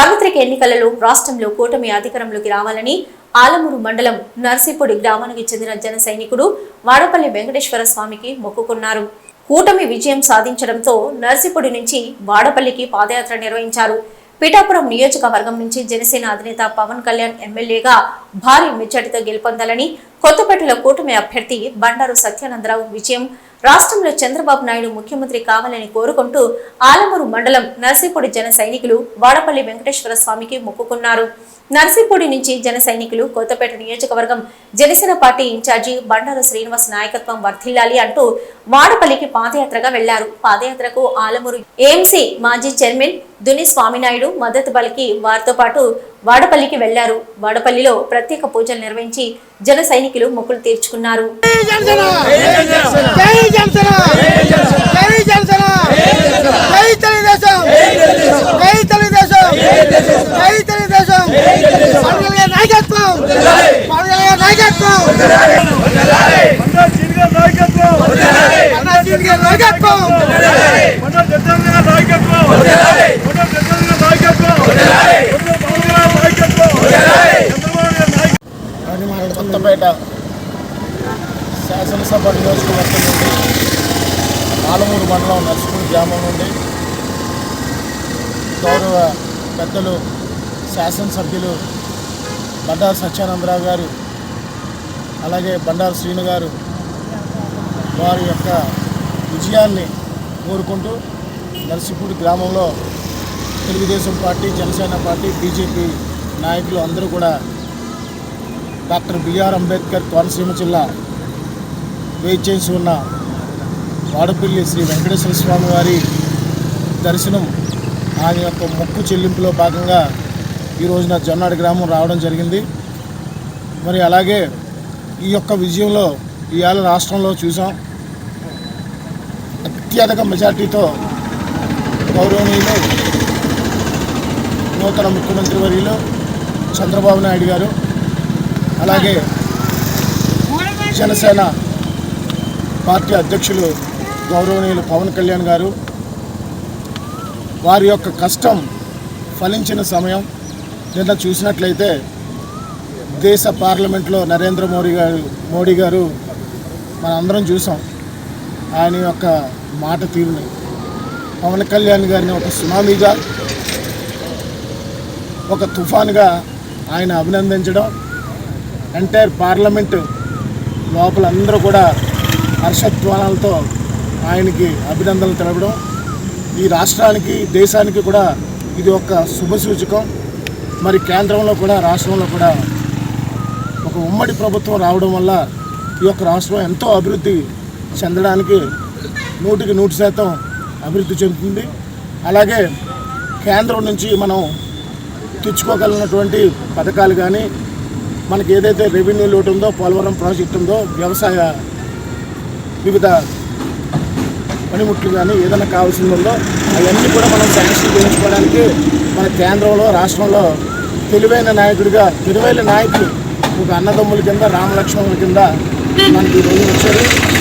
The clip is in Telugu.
సార్వత్రిక ఎన్నికలలో రాష్ట్రంలో కూటమి అధికారంలోకి రావాలని ఆలమూరు మండలం నర్సీపూడి గ్రామానికి చెందిన జన సైనికుడు వాడపల్లి వెంకటేశ్వర స్వామికి మొక్కుకున్నారు. కూటమి విజయం సాధించడంతో నర్సీపూడి నుంచి వాడపల్లికి పాదయాత్ర నిర్వహించారు. పిఠాపురం నియోజకవర్గం నుంచి జనసేన అధినేత పవన్ కళ్యాణ్ ఎమ్మెల్యేగా భారీ మెచ్చటితో గెలుపొందాలని కొత్తపేటలో కూటమి అభ్యర్థి బండారు సత్యానందరావు విజయం. రాష్ట్రంలో చంద్రబాబు నాయుడు ముఖ్యమంత్రి కావాలని కోరుకుంటూ ఆలమూరు మండలం నర్సీపూడి జన సైనికులు వాడపల్లి వెంకటేశ్వర స్వామికి మొక్కుకున్నారు. నర్సీపూడి నుంచి జన సైనికులు కొత్తపేట నియోజకవర్గం జనసేన పార్టీ ఇన్ఛార్జి బండారు శ్రీనివాస్ నాయకత్వం వర్ధిల్లాలి అంటూ వాడపల్లికి పాదయాత్రగా వెళ్ళారు. పాదయాత్రకు ఆలమూరు ఏఎంసీ మాజీ చైర్మన్ దుని స్వామినాయుడు మద్దతు పలికి వారితో పాటు వాడపల్లికి వెళ్ళారు వాడపల్లిలో ప్రత్యేక పూజలు నిర్వహించి జన సైనికులు మొక్కులు తీర్చుకున్నారు నాయకత్వం నాయకత్వం జై జనసేన జై తెలుగుదేశం జై తెలుగుదేశం జై తెలుగుదేశం పవన్ కళ్యాణ్ నాయకత్వం పవన్ కళ్యాణ్ నాయకత్వం మండల చీనిగా నాయకత్వం అన్నా సీట్ గారి నాయకత్వం మండల జడ్జంగా నాయకత్వం మండల జడ్జంగా నాయకత్వం మండల పవన్ కళ్యాణ్ నాయకత్వం చంద్రబాబు గారి పేట శాసనసభ నియోజకవర్గం నుండి ఆలమూరు మండలం నర్సుపూడి గ్రామం నుండి గౌరవ పెద్దలు శాసనసభ్యులు బండారు సత్యానందరావు గారు అలాగే బండారు శ్రీను గారు వారి యొక్క విజయాన్ని కోరుకుంటూ నర్సిపూడి గ్రామంలో Telugu Desam party Janasena party BJP నాయకులు అందరూ కూడా డాక్టర్ బిఆర్ అంబేద్కర్ కోనసీమ జిల్లా వేచేసి ఉన్న వాడపల్లి శ్రీ వెంకటేశ్వర స్వామి వారి దర్శనం ఆయన యొక్క మొక్కు చెల్లింపులో భాగంగా ఈ రోజున జొన్నాడు గ్రామం రావడం జరిగింది. మరి అలాగే ఈ యొక్క విజయంలో ఇవాళ రాష్ట్రంలో చూసాం. అత్యధిక మెజార్టీతో గౌరవనీయులు నూతన ముఖ్యమంత్రి వర్యులు చంద్రబాబు నాయుడు గారు అలాగే జనసేన పార్టీ అధ్యక్షులు గౌరవనీయులు పవన్ కళ్యాణ్ గారు వారి యొక్క కష్టం ఫలించిన సమయం. నిన్న చూసినట్లయితే దేశ పార్లమెంట్లో నరేంద్ర మోడీ గారు మోడీ గారు మనందరం చూసాం. ఆయన యొక్క మాట తీరుని. పవన్ కళ్యాణ్ గారిని ఒక సునామీగా ఒక తుఫాన్గా ఆయన అభినందించడం ఎంటైర్ పార్లమెంట్ లోపల అందరూ కూడా హర్షధ్వానాలతో ఆయనకి అభినందనలు తెలపడం. ఈ రాష్ట్రానికి దేశానికి కూడా ఇది ఒక శుభ సూచకం. మరి కేంద్రంలో కూడా రాష్ట్రంలో కూడా ఒక ఉమ్మడి ప్రభుత్వం రావడం వల్ల ఈ యొక్క రాష్ట్రం ఎంతో అభివృద్ధి చెందడానికి నూటికి నూటి శాతం అభివృద్ధి చెందుతుంది. అలాగే కేంద్రం నుంచి మనం తెచ్చుకోగలిగినటువంటి పథకాలు కానీ మనకి ఏదైతే రెవెన్యూ లోటు ఉందో పోలవరం ప్రాజెక్ట్ ఉందో వ్యవసాయ వివిధ పనిముట్లు కానీ ఏదైనా కావాల్సింది ఉందో అవన్నీ కూడా మనం శాంక్షన్ చేయించుకోవడానికి మన కేంద్రంలో రాష్ట్రంలో తెలివైన నాయకుడిగా తెలివైన నాయకులు ఒక అన్నదమ్ముల కింద రామలక్ష్మణుల కింద మనకి ఈరోజు వచ్చారు.